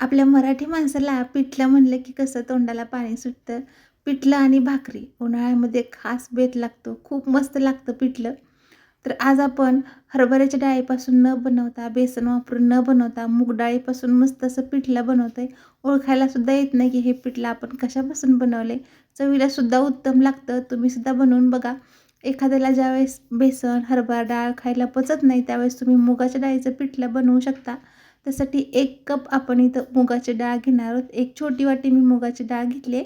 आपल्या मराठी माणसाला पिठलं म्हणलं की कसं तोंडाला पाणी सुटतं? पिठलं आणि भाकरी उन्हाळ्यामध्ये खास बेत लागतो. खूप मस्त लागतं पिठलं. तर आज आपण हरभऱ्याच्या डाळीपासून न बनवता बेसन वापरून न बनवता मूग डाळीपासून मस्त असं पिठलं बनवतं आहे ओळखायलासुद्धा येत नाही की हे पिठलं आपण कशापासून बनवले. चवीलासुद्धा उत्तम लागतं. तुम्हीसुद्धा बनवून बघा. एखाद्याला ज्यावेळेस बेसन हरभरा डाळ खायला पचत नाही त्यावेळेस तुम्ही मुगाच्या डाळीचं पिठलं बनवू शकता. त्यासाठी एक कप आपण इथं मुगाची डाळ घेणार आहोत. एक छोटी वाटी मी मुगाची डाळ घेतली आहे.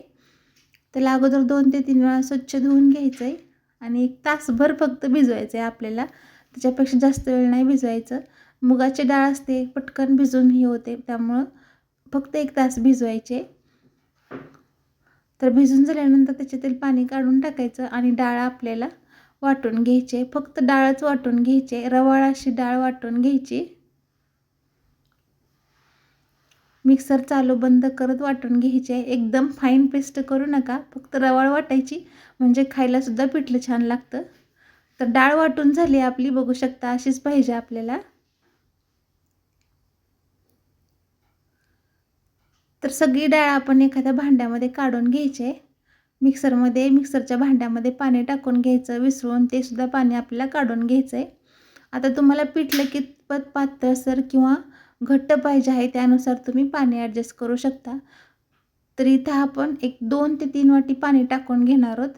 त्याला अगोदर दोन ते तीन वेळा स्वच्छ धुवून घ्यायचं आहे आणि एक तासभर फक्त भिजवायचं आहे आपल्याला. त्याच्यापेक्षा जास्त वेळ नाही भिजवायचं. मुगाची डाळ असते पटकन भिजून हे होते. त्यामुळं फक्त एक तास भिजवायचे. तर भिजून झाल्यानंतर त्याच्यातील पाणी काढून टाकायचं आणि डाळ आपल्याला वाटून घ्यायचे फक्त डाळच वाटून घ्यायचे रवाळ अशी डाळ वाटून घ्यायची. मिक्सर चालू बंद करत वाटून घ्यायचे. आहे एकदम फाईन पेस्ट करू नका. फक्त रवाळ वाटायची. म्हणजे खायलासुद्धा पिठलं छान लागतं. तर डाळ वाटून झाली आपली. बघू शकता अशीच पाहिजे आपल्याला. तर सगळी डाळ आपण एखाद्या भांड्यामध्ये काढून घ्यायचे. मिक्सरमध्ये मिक्सरच्या भांड्यामध्ये पाणी टाकून घ्यायचं. विसरून ते सुद्धा पाणी आपल्याला काढून घ्यायचं आहे आता तुम्हाला पिठलं कितपत पातळसर किंवा घट्ट पाहिजे आहे त्यानुसार तुम्ही पाणी ॲडजस्ट करू शकता. तर इथं आपण एक दोन ते तीन वाटी पाणी टाकून घेणार आहोत.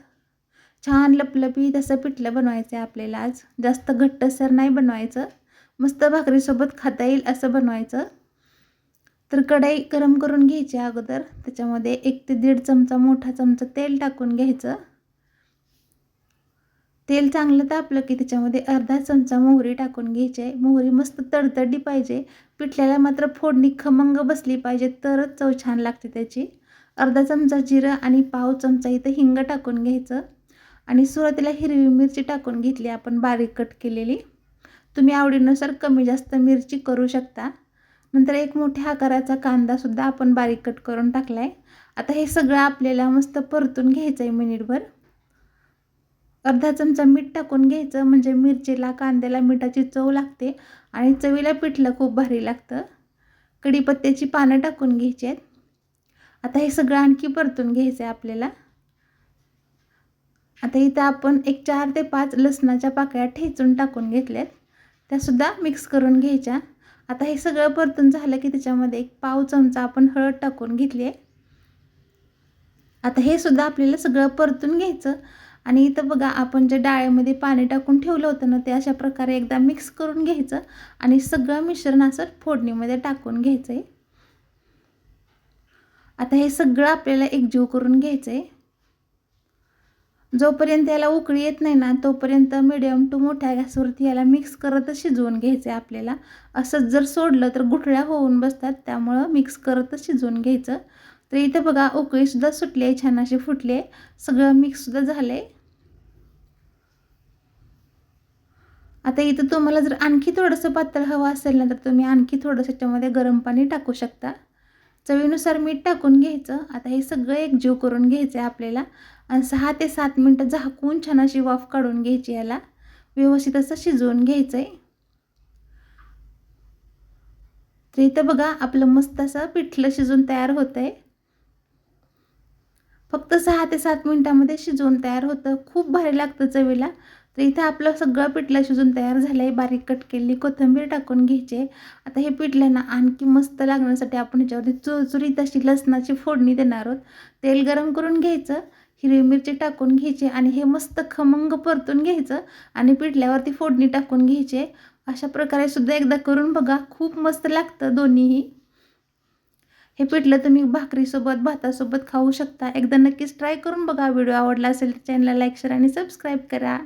छान लपलपी तसं पिठलं बनवायचं आहे आपल्याला आज. जास्त घट्टसर नाही बनवायचं. मस्त भाकरीसोबत खाता येईल असं बनवायचं. तर कढाई गरम करून घ्यायची अगोदर. त्याच्यामध्ये एक ते दीड चमचा मोठा चमचा तेल टाकून घ्यायचं. तेल चांगलं तापलं की त्याच्यामध्ये अर्धा चमचा मोहरी टाकून घ्यायची आहे. मोहरी मस्त तडतडली पाहिजे. पिठल्याला मात्र फोडणी खमंग बसली पाहिजे तरच चव छान लागते त्याची. अर्धा चमचा जिरं आणि पाव चमचा इथं हिंग टाकून घ्यायचं. आणि सुरुवातीला हिरवी मिरची टाकून घेतली आपण बारीक कट केलेली. तुम्ही आवडीनुसार कमी जास्त मिरची करू शकता. नंतर एक मोठ्या आकाराचा कांदासुद्धा आपण बारीक कट करून टाकला आहे आता हे सगळं आपल्याला मस्त परतून घ्यायचं आहे मिनिटभर. अर्धा चमचा मीठ टाकून घ्यायचं म्हणजे मिरचीला कांद्याला मिठाची चव लागते आणि चवीला पिठलं खूप भारी लागतं. कढीपत्त्याची पानं टाकून घ्यायची आहेत. आता हे सगळं आणखी परतून घ्यायचं आहे आपल्याला. आता इथं आपण एक चार ते पाच लसणाच्या पाकळ्या ठेचून टाकून घेतल्यात. त्यासुद्धा मिक्स करून घ्यायच्या. आता हे सगळं परतून झालं की त्याच्यामध्ये एक पाव चमचा आपण हळद टाकून घेतली आहे. आता हे सुद्धा आपल्याला सगळं परतून घ्यायचं. आणि इथं बघा आपण जे डाळीमध्ये पाणी टाकून ठेवलं होतं ना ते अशा प्रकारे एकदा मिक्स करून घ्यायचं आणि सगळं मिश्रण असं फोडणीमध्ये टाकून घ्यायचं आहे आता हे सगळं आपल्याला एकजीव करून घ्यायचं आहे जोपर्यंत याला उकळी येत नाही ना तोपर्यंत मिडियम टू मोठ्या गॅसवरती याला मिक्स करतच शिजवून घ्यायचं आहे आपल्याला. असंच जर सोडलं तर गुठळ्या होऊन बसतात त्यामुळं मिक्स करतच शिजवून घ्यायचं. तर इथं बघा उकळीसुद्धा सुटली आहे छान अशी फुटली आहे. सगळं मिक्ससुद्धा झालं आहे आता इथं तुम्हाला जर आणखी थोडंसं पातळ हवं असेल ना तर तुम्ही आणखी थोडंसं त्याच्यामध्ये गरम पाणी टाकू शकता. चवीनुसार मीठ टाकून घ्यायचं. आता हे सगळं एकजीव करून घ्यायचं आहे आपल्याला. आणि सहा ते सात मिनटं झाकून छान अशी वाफ काढून घ्यायची याला. व्यवस्थित असं शिजवून घ्यायचं आहे तर इथं बघा आपलं मस्त असं पिठलं शिजून तयार होतं आहे फक्त सहा ते सात मिनटामध्ये शिजवून तयार होतं. खूप भारी लागतं चवीला. तर इथं आपलं सगळं पिठलं शिजून तयार झालं आहे बारीक कट केलेली कोथिंबीर टाकून घ्यायचे. आता हे पिठलं ना आणखी मस्त लागण्यासाठी आपण ह्याच्यावरती चुरचुरीत अशी लसणाची फोडणी देणार आहोत. तेल गरम करून घ्यायचं हिरवी मिरची टाकून घ्यायची आणि हे मस्त खमंग परतून घ्यायचं आणि पिठल्यावरती फोडणी टाकून घ्यायचे. अशा प्रकारे सुद्धा एकदा करून बघा. खूप मस्त लागतं दोन्हीही. हे पिठलं तुम्ही भाकरीसोबत भातासोबत खाऊ शकता. एकदा नक्कीच ट्राय करून बघा. व्हिडिओ आवडला असेल तर चॅनलला लाईक शेअर आणि सबस्क्राईब करा.